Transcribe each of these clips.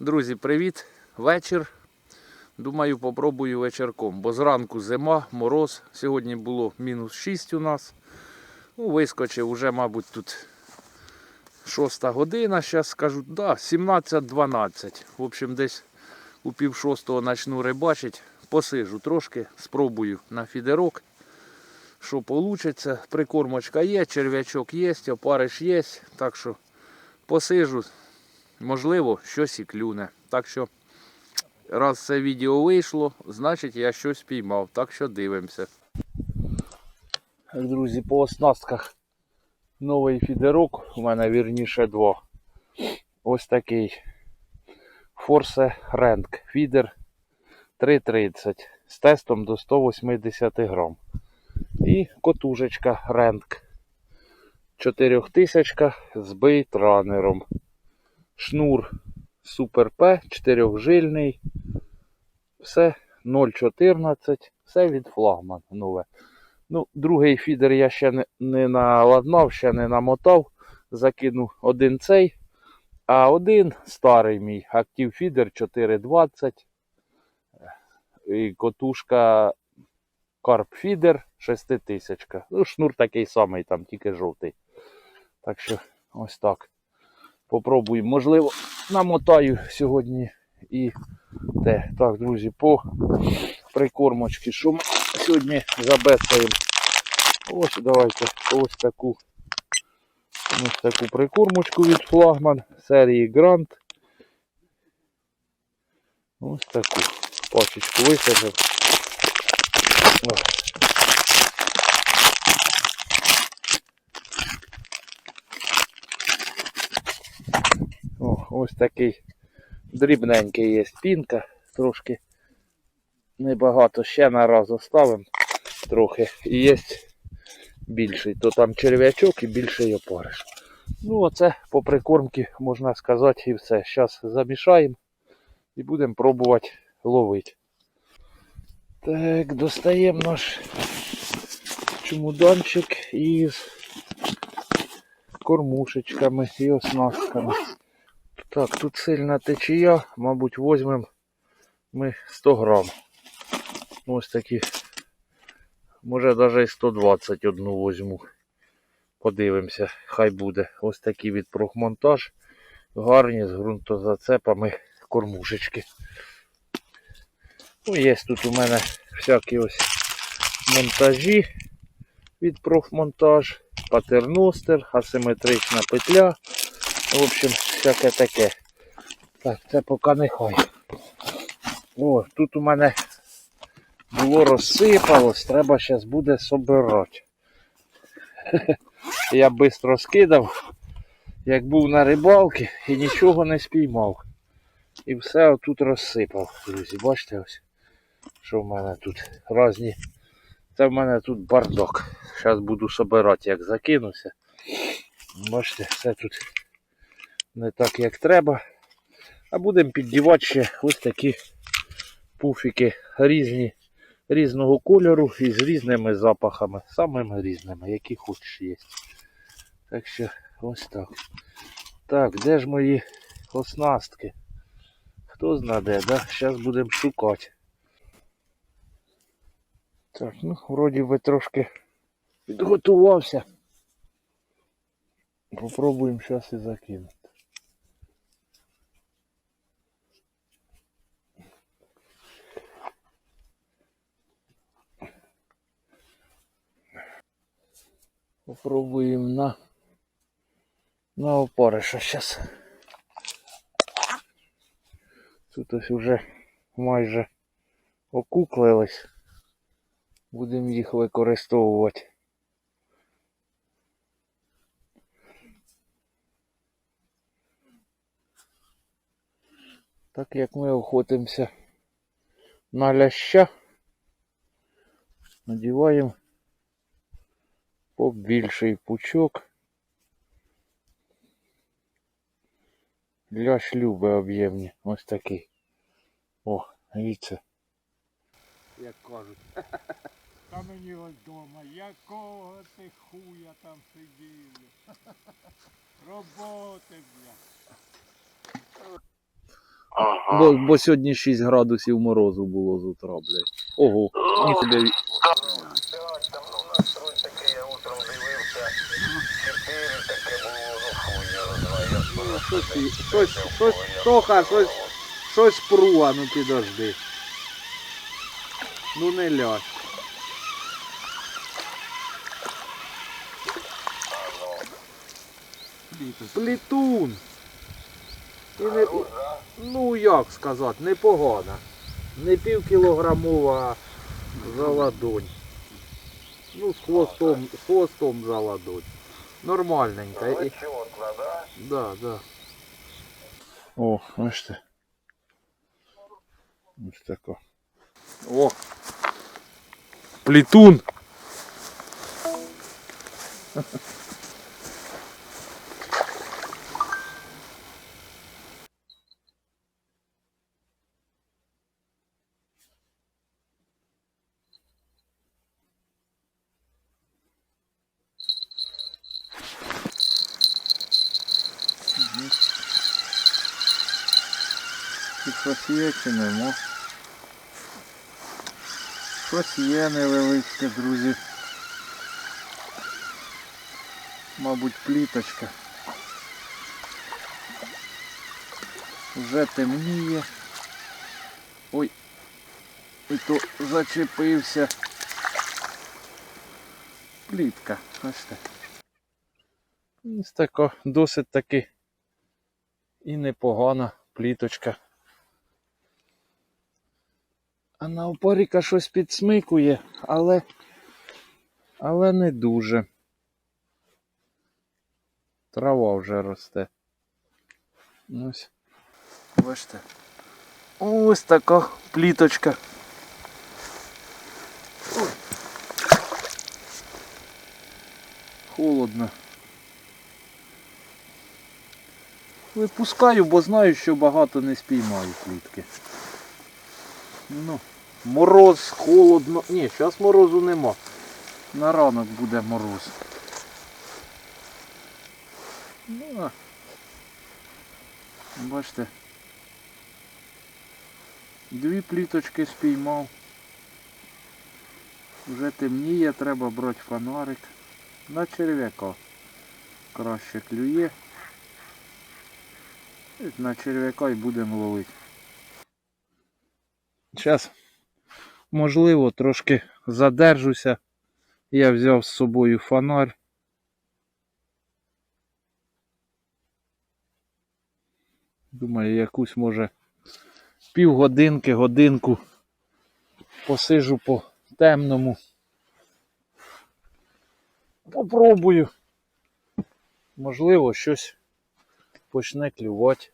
Друзі, привіт! Вечір. Думаю, попробую вечірком, бо зранку зима, мороз. Сьогодні було мінус 6 у нас. Ну, вискочив уже, мабуть, тут 6 година. Зараз скажу, да, 17-12. В общем, десь у пів шостого почну рибачити. Посижу трошки, спробую на фідерок. Що вийде. Прикормочка є, черв'ячок є, опариш є. Так що посижу, можливо, щось і клюне. Так що, раз це відео вийшло, значить я щось піймав. Так що дивимося. Друзі, по оснастках новий фідерок. У мене вірніше два. Ось такий Force Rank фідер 330 з тестом до 180 грам. І котужечка Rank 4000 з бейтранером. Шнур Super P, 4жильний. Все 0,14. Все від флагман нове. Ну, другий фідер я ще не, не наладнав, ще не намотав. Закинув один цей. А один старий мій актив фідер 420. І котушка Карп фідер 6000. Ну, шнур такий самий, там тільки жовтий. Так що ось так. Попробую. Можливо, намотаю сьогодні і те. Так, друзі, по прикормочці. Що ми сьогодні забецаємо? Ось давайте ось таку ось таку прикормочку від флагман серії Grand. Ось таку пачечку висадив. О. О, ось такий дрібненький є пінка, трошки небагато, ще на раз оставимо трохи. І є більший, то там черв'ячок і більший опариш. Ну, оце по прикормці, можна сказати, і все. Зараз замішаємо і будемо пробувати ловити. Так, достаємо наш чемоданчик із кормушечками і оснастками. Так, тут сильна течія, мабуть, візьмемо ми 100 грам. Ось такі. Може навіть і 121 візьму. Подивимося, хай буде. Ось такий від профмонтаж. Гарні з ґрунтозацепами кормушечки. Ну, є тут у мене всякі ось монтажі від профмонтаж, патерностер, асиметрична петля. В общем, всяке таке. Так, це поки нехай. О, тут у мене було розсипалось, треба зараз буде собирати. Я швидко скидав, як був на рибалці і нічого не спіймав. І все отут розсипав. Друзі, бачите ось, що в мене тут різні. Це в мене тут бардак. Зараз буду собирати, як закинуся. Бачите, все тут не так як треба. А будемо піддівати ще ось такі пуфіки різні, різного кольору і з різними запахами. Самими різними, які хочеш є. Так що ось так. Так, де ж мої оснастки? Хто знаде, да? Зараз будемо шукати. Так, ну, вроді би трошки підготувався. Попробуємо зараз і закинути. Попробуємо на на опариша зараз. Тут ось вже майже окуклились. Будемо їх використовувати. Так як ми охотимося на ляща, надіваємо побільший пучок. Лящ любить об'ємні. Ось такий. О, дивіться. Як кажуть. Та мені ось дома, якого ти хуя там сидів? Роботи, бля. Ага. Бо, бо сьогодні 6 градусів морозу було з утра, блядь. Ого, ніхуя. ві- Так, там ну, настрой такий, я утром дивився. Чотири таке було, ну хуй його знає. я Ну, скоро щось, щось, щось. Тоха, щось, щось пруа, ну підожди. Ну не ляж. Плітун. І не, Ну, ну як сказати. Не пів кілограмова за ладонь. Ну, з хвостом, з хвостом за ладонь. Нормальненька. І- Вичотно, да? Да, да. О, бачите. Ось тако. О! Плітун! Чи щось є, чи нема. Щось є невеличке, друзі. Мабуть, пліточка. Вже темніє. Ой. І то зачепився. Плітка. Бачите. Ось така досить таки і непогана пліточка. А на опоріка щось підсмикує, але, але не дуже. Трава вже росте. Ось. Бачите. Ось така пліточка. Ой. Холодно. Випускаю, бо знаю, що багато не спіймаю плітки. Ну, мороз, холодно. Ні, зараз морозу нема. На ранок буде мороз. Ну, бачите. Дві пліточки спіймав. Вже темніє, треба брати фонарик. На черв'яка. Краще клює. На черв'яка і будемо ловити. Зараз, можливо, трошки задержуся. Я взяв з собою фонарь. Думаю, якусь може півгодинки, годинку посижу по темному. Попробую. Можливо, щось почне клювати.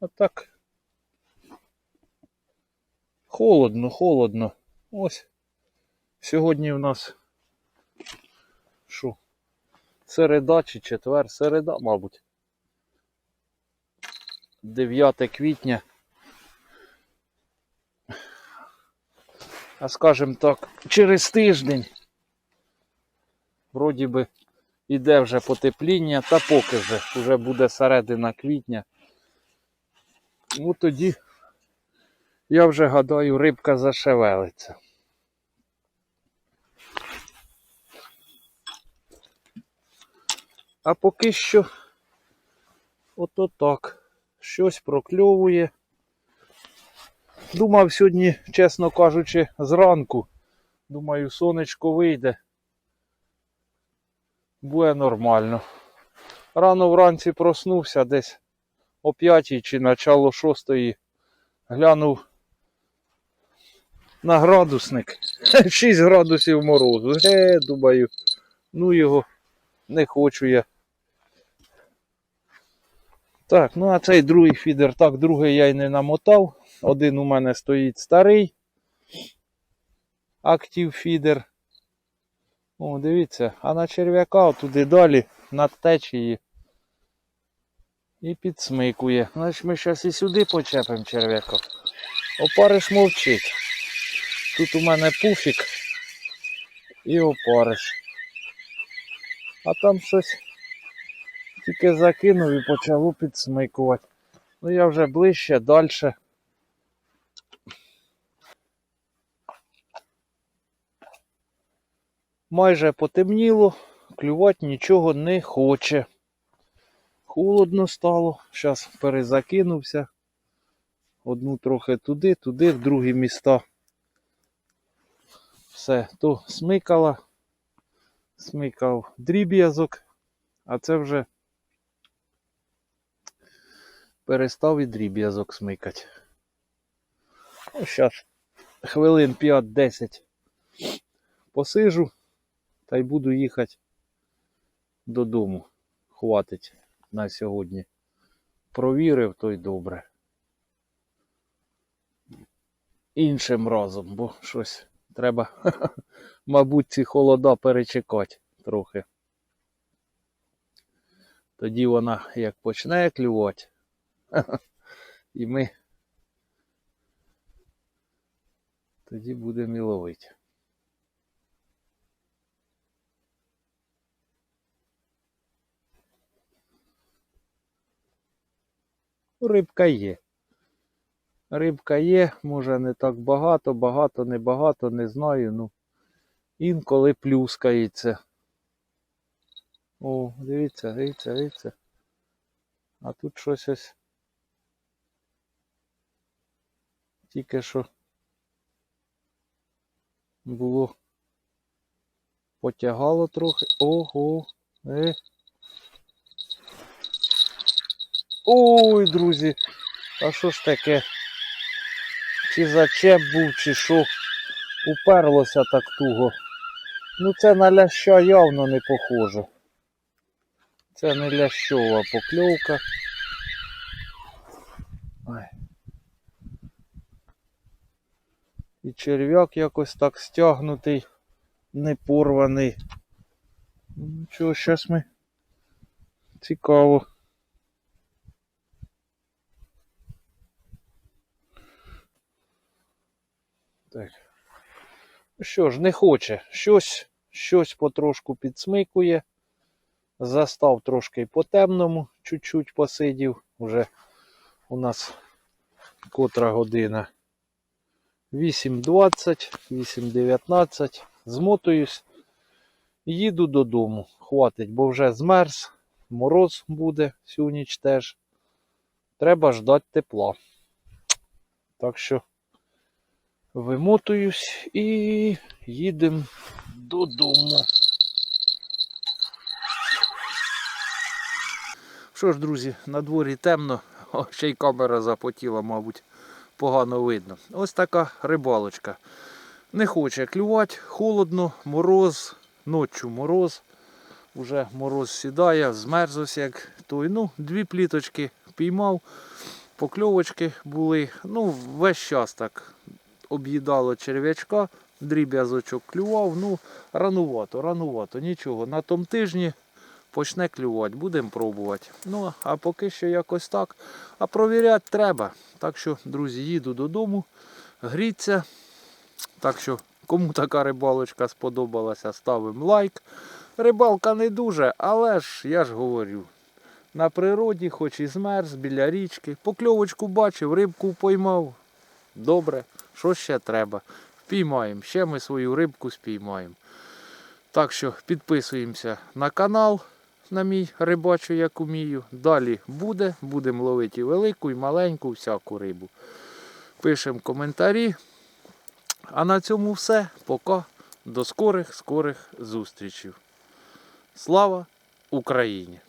А так. Холодно, холодно. Ось. Сьогодні в нас що? Середа чи четвер? Середа, мабуть. 9 квітня. А скажем так, через тиждень. Вроді би іде вже потепління, та поки вже, вже буде середина квітня. Ну тоді, я вже гадаю, рибка зашевелиться. А поки що, ото так, щось прокльовує. Думав сьогодні, чесно кажучи, зранку. Думаю, сонечко вийде. Буде нормально. Рано вранці проснувся десь о 5 чи начало 6 глянув на градусник. 6 градусів морозу. Ге, думаю, ну його не хочу я. Так, ну а цей другий фідер, так, другий я й не намотав. Один у мене стоїть старий. Актив фідер. О, дивіться, а на черв'яка туди далі, над течії. І підсмикує. Значить ми зараз і сюди почепимо черв'яка. Опариш мовчить. Тут у мене пуфік і опариш. А там щось Тільки закинув і почало підсмикувати. Ну я вже ближче, далі. Майже потемніло, клювати нічого не хоче. Холодно стало. Зараз перезакинувся. Одну трохи туди, туди, в другі міста. Все, то смикала, смикав дріб'язок, а це вже перестав і дріб'язок смикати. Ну, зараз хвилин 5-10 посижу та й буду їхати додому. Хватить на сьогодні. Провірив, то й добре. Іншим разом, бо щось треба, мабуть, ці холода перечекати трохи. Тоді вона як почне клювати, і ми тоді будемо і ловити. Рибка є. Рибка є, може не так багато, багато, не багато, не знаю. Ну, інколи плюскається. О, дивіться, дивіться, дивіться. А тут щось ось. Тільки що було потягало трохи. Ого. Е. Ой, друзі, а що ж таке? Чи зачеп був, чи що? Уперлося так туго. Ну це на ляща явно не похоже. Це не лящова покльовка. Ай. І черв'як якось так стягнутий, не порваний. Ну чого, зараз ми цікаво. Так. Ну Що ж, не хоче. Щось, щось потрошку підсмикує. Застав трошки по темному, чуть-чуть посидів. Уже у нас котра година. 8.20, 8.19. Змотуюсь. Їду додому. Хватить, бо вже змерз. Мороз буде всю ніч теж. Треба ждати тепла. Так що вимотуюсь і їдемо додому. Що ж, друзі, на дворі темно, О, ще й камера запотіла, мабуть, погано видно. Ось така рибалочка. Не хоче клювати, холодно, мороз, ночі мороз. Уже мороз сідає, змерз як той. Ну, дві пліточки піймав, покльовочки були. Ну, весь час так об'їдало черв'ячка, дріб'язочок клював. Ну, ранувато, ранувато, нічого. На тому тижні почне клювати, будемо пробувати. Ну, а поки що якось так. А провіряти треба. Так що, друзі, їду додому, гріться. Так що, кому така рибалочка сподобалася, ставимо лайк. Рибалка не дуже, але ж я ж говорю. На природі, хоч і змерз, біля річки. Покльовочку бачив, рибку поймав. Добре, що ще треба? Впіймаємо. Ще ми свою рибку спіймаємо. Так що підписуємося на канал, на мій рибачу, як умію. Далі буде. Будемо ловити і велику, і маленьку, всяку рибу. Пишемо коментарі. А на цьому все. Пока. До скорих, скорих зустрічей. Слава Україні!